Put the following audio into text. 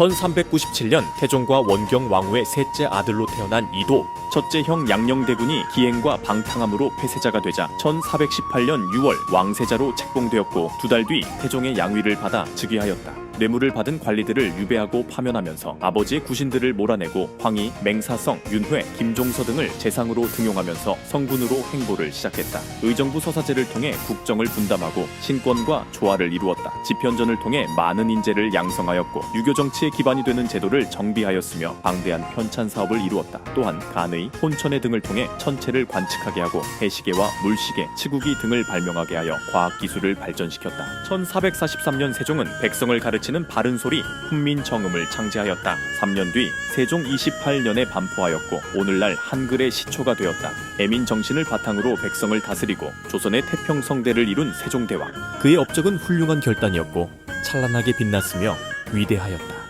1397년 태종과 원경 왕후의 셋째 아들로 태어난 이도 첫째 형 양녕대군이 기행과 방탕함으로 폐세자가 되자 1418년 6월 왕세자로 책봉되었고 두 달 뒤 태종의 양위를 받아 즉위하였다. 뇌물을 받은 관리들을 유배하고 파면하면서 아버지의 구신들을 몰아내고 황희, 맹사성, 윤회, 김종서 등을 재상으로 등용하면서 성군으로 행보를 시작했다. 의정부 서사제를 통해 국정을 분담하고 신권과 조화를 이루었다. 집현전을 통해 많은 인재를 양성하였고 유교 정치의 기반이 되는 제도를 정비하였으며 방대한 편찬 사업을 이루었다. 또한 간의, 혼천의 등을 통해 천체를 관측하게 하고 해시계와 물시계, 치국이 등을 발명하게 하여 과학 기술을 발전시켰다. 1443년 세종은 백성을 가르치는 바른 소리 훈민정음을 창제하였다. 3년 뒤 세종 28년에 반포하였고 오늘날 한글의 시초가 되었다. 애민 정신을 바탕으로 백성을 다스리고 조선의 태평성대를 이룬 세종대왕. 그의 업적은 훌륭한 결단이었고 찬란하게 빛났으며 위대하였다.